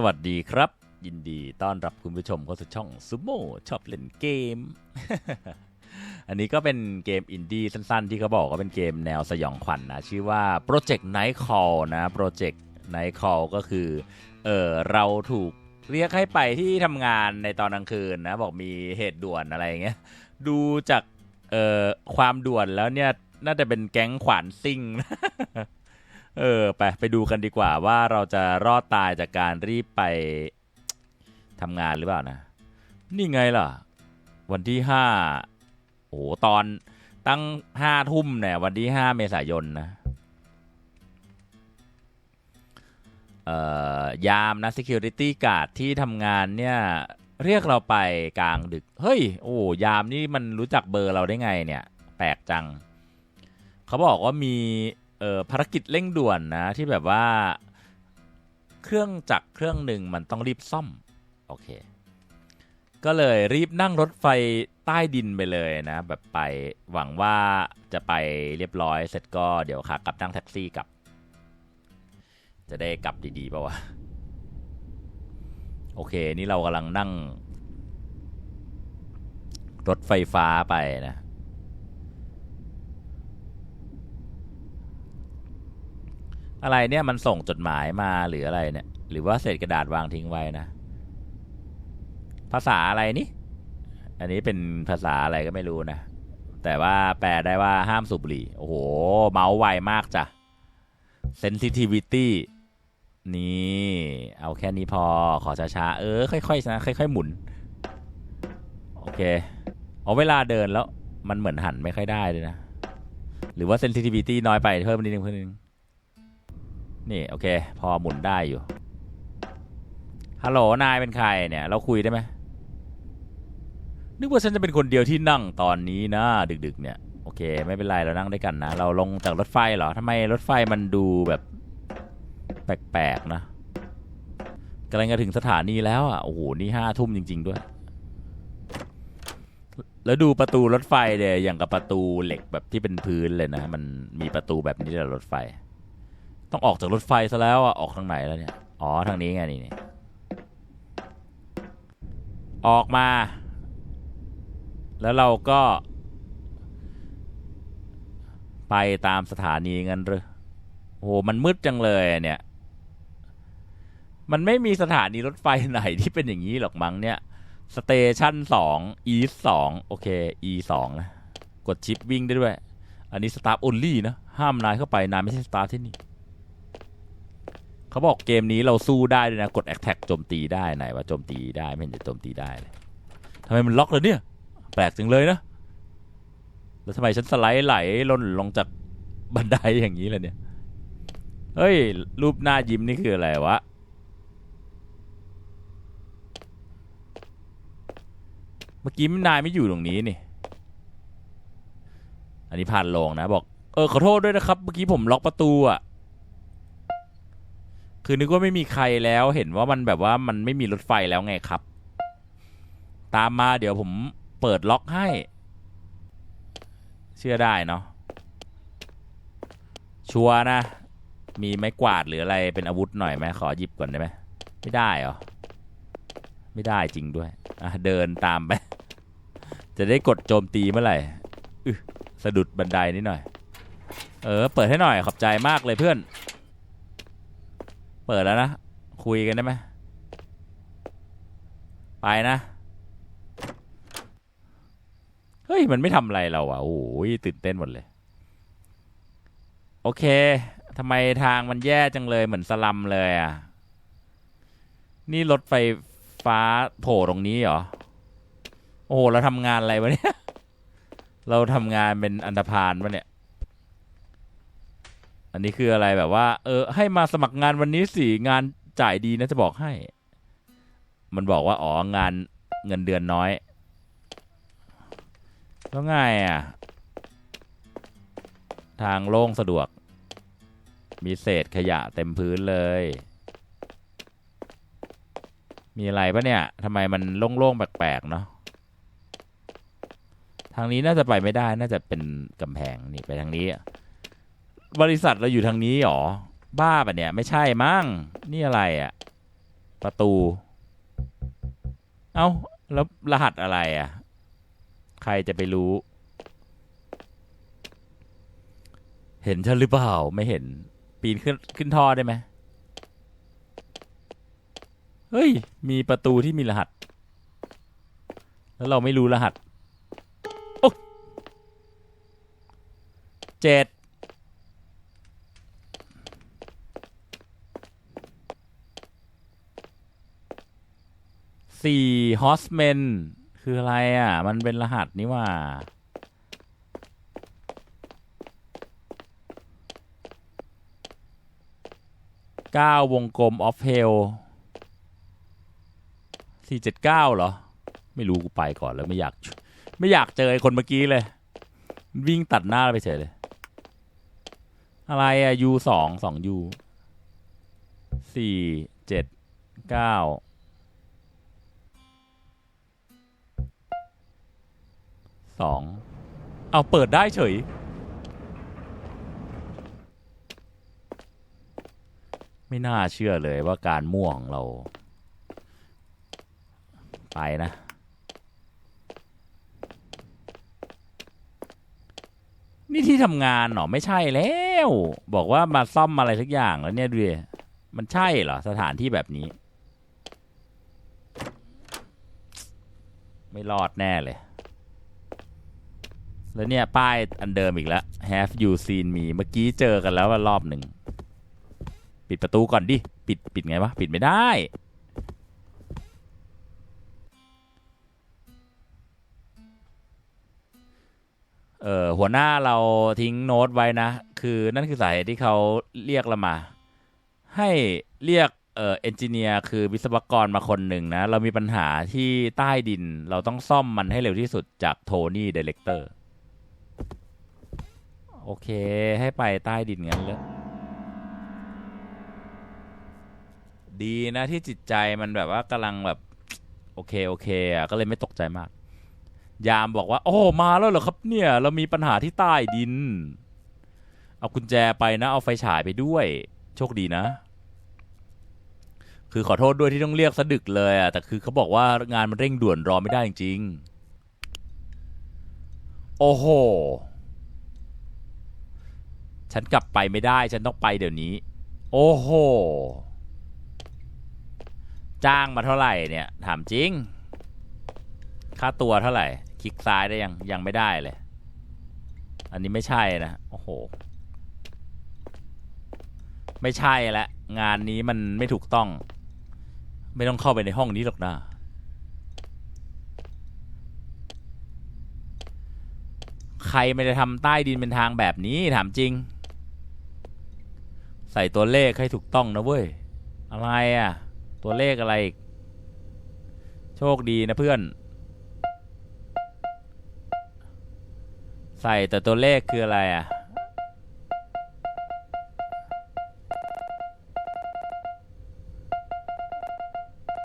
สวัสดีครับ ยินดีต้อนรับคุณผู้ชมเข้าสู่ช่องซูโม่ชอบเล่นเกม อันนี้ก็เป็นเกมอินดี้สั้นๆ ที่เขาบอกว่าเป็นเกมแนวสยองขวัญนนะ ชื่อว่า Project Night Call นะ Project Night Call ก็คือเออเราถูกเรียกให้ไปที่ทำงานในตอนกลางคืนนะ บอกมีเหตุด่วนอะไรอย่างเงี้ยดูจากเอ่อความด่วนแล้วเนี่ยน่าจะเป็นแก๊งขวานซิ่ง เออไปไปดูกันดีกว่าว่าเราจะรอดตายจากการรีบไปทำงานหรือเปล่านะ นี่ไงล่ะ วันที่ห้าโอ้โตอนตั้งห้าทุ่มเนี่ยวันที่ห้าเมษายนนะเอ่อยามนะ security guard ที่ทำงานเนี่ย เรียกเราไปกลางดึก เฮ้ย โอ้ยามนี่มันรู้จักเบอร์เราได้ไงเนี่ย แปลกจัง เขาบอกว่ามี เอ่อภารกิจเร่งด่วนนะ ที่แบบว่า เครื่องจักรเครื่องหนึ่งมันต้องรีบซ่อม โอเค ก็เลยรีบนั่งรถไฟใต้ดินไปเลยนะ แบบไปหวังว่าจะไปเรียบร้อย เสร็จก็เดี๋ยวขากลับนั่งแท็กซี่กลับ จะได้กลับดีๆป่าวะโอเค นี่เรากำลังนั่ง รถไฟฟ้าไปนะ อะไรเนี่ยมันส่งจดหมายมาหรืออะไรเนี่ย หรือว่าเศษกระดาษวางทิ้งไว้นะ ภาษาอะไรนี่ อันนี้เป็นภาษาอะไรก็ไม่รู้นะ แต่ว่าแปลได้ว่าห้ามสูบบุหรี่ โอ้โห เมาส์ไวมากจ้ะ sensitivity นี่ เอาแค่นี้พอขอช้าๆ เออ ค่อยๆนะค่อย ๆ หมุน โอเคเอาเวลาเดินแล้วมันเหมือนหันไม่ค่อยได้เลยนะ หรือว่า sensitivity น้อยไปเพิ่มนิดนึงเพิ่มนิดนึง นี่โอเค พอหมุนได้อยู่ ฮัลโหลนายเป็นใครเนี่ย เราคุยได้ไหมนึกว่าฉันจะเป็นคนเดียวที่นั่งตอนนี้นะ ดึกๆ เนี่ยโอเค ไม่เป็นไรเรานั่งด้วยกันนะ เราลงจากรถไฟเหรอทำไมรถไฟมันดูแบบแปลกๆนะกำลังจะถึงสถานีแล้วอะโอ้โหนี่ห้าทุ่มจริง ๆ ด้วย แล้วดูประตูรถไฟเดยอย่างกับประตูเหล็กแบบที่เป็นพื้นเลยนะ มันมีประตูแบบนี้เลยรถไฟ ต้องออกจากรถไฟซะแล้วอะออกทางไหนแล้วเนี่ย อ๋อทางนี้ไงนี่นี่ออกมา แล้วเราก็ ไปตามสถานีเงั้นหรือโอ้โหมันมืดจังเลยเนี่ย มันไม่มีสถานีรถไฟไหนที่เป็นอย่างนี้หรอกมั้งเนี่ยสเตชันสองอีสองโอเค e สองนะ กดชิปวิ่งได้ด้วย อันนี้สตาร์ o อ l y นะ ห้ามนายเข้าไป นายไม่ใช่สตาร์ที่นี่ เขาบอกเกมนี้เราสู้ได้ด้วยนะกดแอคแท็กโจมตีได้ไหนว่าโจมตีได้ไม่เห็นจะโจมตีได้เลยทำไมมันล็อกเลยเนี่ย แปลกจังเลยนะแล้วทำไมฉันสไลด์ไหลล่นลงจากบันไดอย่างนี้เลยเนี่ยเฮ้ย รูปหน้ายิ้มนี่คืออะไรวะเมื่อกี้นายไม่อยู่ตรงนี้นี่ อันนี้ผ่านลงนะบอก เออขอโทษด้วยนะครับ เมื่อกี้ผมล็อกประตูอะ คือนึกว่าไม่มีใครแล้วเห็นว่ามันแบบว่ามันไม่มีรถไฟแล้วไงครับ ตามมาเดี๋ยวผมเปิดล็อกให้ เชื่อได้เนาะชัวนะ มีไม้กวาดหรืออะไรเป็นอาวุธหน่อยไหมขอหยิบก่อนได้ไหมไม่ได้เหรอ ไม่ได้จริงด้วยอะเดินตามไป จะได้กดโจมตีเมื่อไหร่สะดุดบันไดนิดหน่อย เออ เปิดให้หน่อยขอบใจมากเลยเพื่อน เปิดแล้วนะ คุยกันได้ไหมไปนะ เฮ้ย มันไม่ทำอะไรเราอะ โอ้ยตื่นเต้นหมดเลย โอเคทำไมทางมันแย่จังเลยเหมือนสลัมเลยอะ นี่รถไฟฟ้าโผล่ตรงนี้เหรอ โอ้โห เราทำงานอะไรวะเนี่ย เราทำงานเป็นอันธพาลวะเนี่ย อันนี้คืออะไรแบบว่า เออ ให้มาสมัครงานวันนี้สิงานจ่ายดีนะจะบอกให้ มันบอกว่าอ๋องานเงินเดือนน้อย แล้วไงอะ ทางโล่งสะดวก มีเศษขยะเต็มพื้นเลย มีอะไรปะเนี่ยทำไมมันโล่งๆ แปลกๆ เนาะทางนี้น่าจะไปไม่ได้น่าจะเป็นกำแพงนี่ไปทางนี้ บริษัทเราอยู่ทางนี้หรอ บ้าปะเนี่ย ไม่ใช่มั้งนี่อะไรอะ่ะประตู เอา้า แล้วรหัสอะไรอะ่ะใครจะไปรู้ เห็นฉันหรือเปล่า ไม่เห็น ปีนขึ้นขึ้นท่อได้ไหมเฮ้ย มีประตูที่มีรหัส แล้วเราไม่รู้รหัส โอ้เจ็ด สี่ฮอสเมนคืออะไรอะ มันเป็นรหัสนี่ว่า เก้าวงกลมออฟเฮลสี่เจ็ดเก้าเหรอ ไม่รู้กูไปก่อนแล้วไม่อยาก ไม่อยากเจอไอ้คนเมื่อกี้เลย วิ่งตัดหน้าไปเฉยเลย อะไรอะยูสองสองยูสี่เจ็ดเก้า สองเอาเปิดได้เฉย ไม่น่าเชื่อเลยว่าการม่วงเรา ไปนะนี่ที่ทำงานเหรอไม่ใช่แล้ว บอกว่ามาซ่อมอะไรสักอย่างแล้วเนี่ยดูมันใช่เหรอสถานที่แบบนี้ ไม่รอดแน่เลย แล้วเนี่ย ป้ายอันเดิมอีกแล้ว Have you seen me เมื่อกี้เจอกันแล้วว่ารอบหนึ่ง ปิดประตูก่อนดิ ปิด ปิดไงวะ ปิดไม่ได้ เออหัวหน้าเราทิ้งโน้ตไว้นะ คือนั่นคือสาเหตุที่เขาเรียกเรามา ให้เรียกเออเอนจิเนียร์คือวิศวกรมาคนหนึ่งนะ เรามีปัญหาที่ใต้ดินเราต้องซ่อมมันให้เร็วที่สุดจากโทนี่ดีเลกเตอร์ โอเค ให้ไปใต้ดินงั้นเลยดีนะที่จิตใจมันแบบว่ากำลังแบบโอเคโอเคอะก็เลยไม่ตกใจมาก ยามบอกว่า โอ้ มาแล้วเหรอครับเนี่ย เรามีปัญหาที่ใต้ดิน เอากุญแจไปนะ เอาไฟฉายไปด้วย โชคดีนะ คือขอโทษด้วยที่ต้องเรียกสะดึกเลยอะแต่คือเขาบอกว่างานมันเร่งด่วนรอไม่ได้จริงๆโอ้โห ฉันกลับไปไม่ได้ ฉันต้องไปเดี๋ยวนี้ โอ้โห จ้างมาเท่าไหร่เนี่ย ถามจริง ค่าตัวเท่าไหร่ คลิกซ้ายได้ยัง ยังไม่ได้เลย อันนี้ไม่ใช่นะ โอ้โห ไม่ใช่ละ งานนี้มันไม่ถูกต้อง ไม่ต้องเข้าไปในห้องนี้หรอกนะใครไม่ได้ทำใต้ดินเป็นทางแบบนี้ถามจริง ส่ตัวเลขให้ถูกต้องนะเว้ย อะไรอะ่ะ ตัวเลขอะไรอีกโชคดีนะเพื่อน ใส่แต่ตัวเลขคืออะไรอะ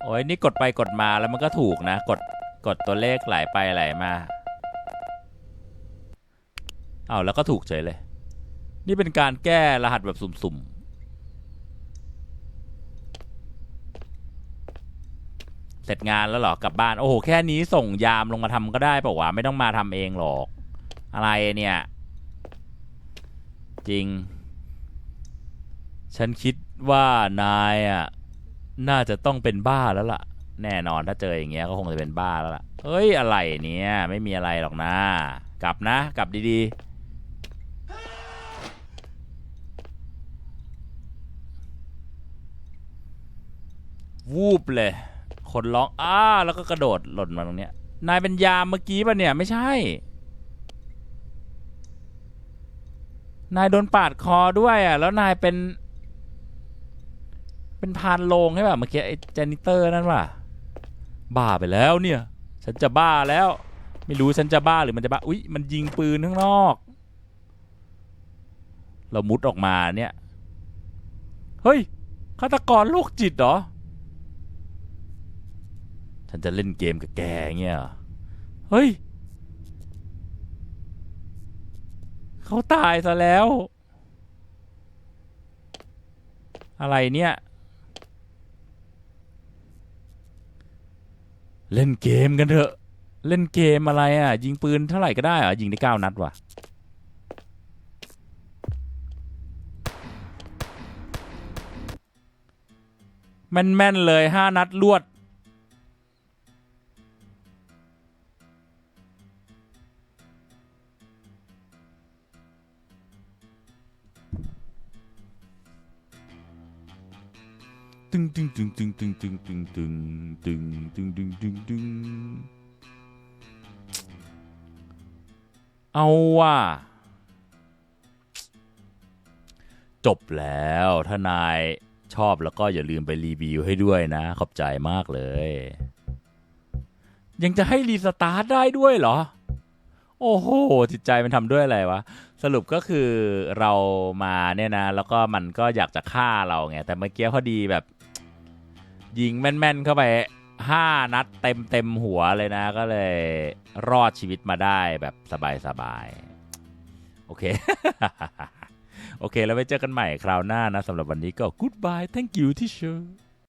โอ้ยนี่กดไปกดมาแล้วมันก็ถูกนะ กดกดตัวเลขไหลไปไหลมา เอาแล้วก็ถูกเฉยเลย นี่เป็นการแก้รหัสแบบสุ่มๆ เส ร็จงานแล้วเหรอกลับบ้าน โอ้โห แค่นี้ส่งยามลงมาทำก็ได้เปล่าวะไม่ต้องมาทำเองหรอก อะไรเนี่ย จริง ฉันคิดว่านายอะน่าจะต้องเป็นบ้าแล้วล่ะ แน่นอนถ้าเจออย่างเงี้ยก็คงจะเป็นบ้าแล้วล่ะเฮ้ยอะไรเนี่ย ไม่มีอะไรหรอกนะ กลับนะกลับดีๆ วูบเลย คนร้องอ้าแล้วก็กระโดดหล่นมาตรงเนี้ย นายเป็นยามเมื่อกี้ป่ะเนี่ยไม่ใช่ นายโดนปาดคอด้วยอะ แล้วนายเป็น เป็นพานโลงใช่ป่ะเมื่อกี้ไอ้เจนิเตอร์นั่นว่ะบ้าไปแล้วเนี่ย ฉันจะบ้าแล้ว ไม่รู้ฉันจะบ้าหรือมันจะบ้าอุ๊ยมันยิงปืนข้างนอก เรามุดออกมาเนี่ย เฮ้ยฆาตกรโรคจิตเหรอ ฉันจะเล่นเกมกับแกเงี้ยเฮ้ยเขาตายซะแล้ว อะไรเนี่ย เล่นเกมกันเถอะ เล่นเกมอะไรอะ ยิงปืนเท่าไหร่ก็ได้เหรอยิงได้เก้านัดว่ะแม่น ๆ เลยห้านัดลวด ตึงตึงตึงตึงตึงตึงตึงตึงตึงตึงตึงตึงตึงเอาว่ะจบแล้วถ้านายชอบแล้วก็อย่าลืมไปรีวิวให้ด้วยนะ ขอบใจมากเลย ยังจะให้รีสตาร์ทได้ด้วยเหรอ โอ้โห จิตใจมันทำด้วยอะไรวะ สรุปก็คือเรามาเนี่ยนะ แล้วก็มันก็อยากจะฆ่าเราไง แต่เมื่อกี้พอดีแบบ ยิงแม่นๆเข้าไปห้านัดเต็มเต็มหัวเลยนะ ก็เลยรอดชีวิตมาได้แบบสบายๆ โอเค โอเค แล้วไว้เจอกันใหม่คราวหน้านะสำหรับวันนี้ก็ goodbye thank you teacher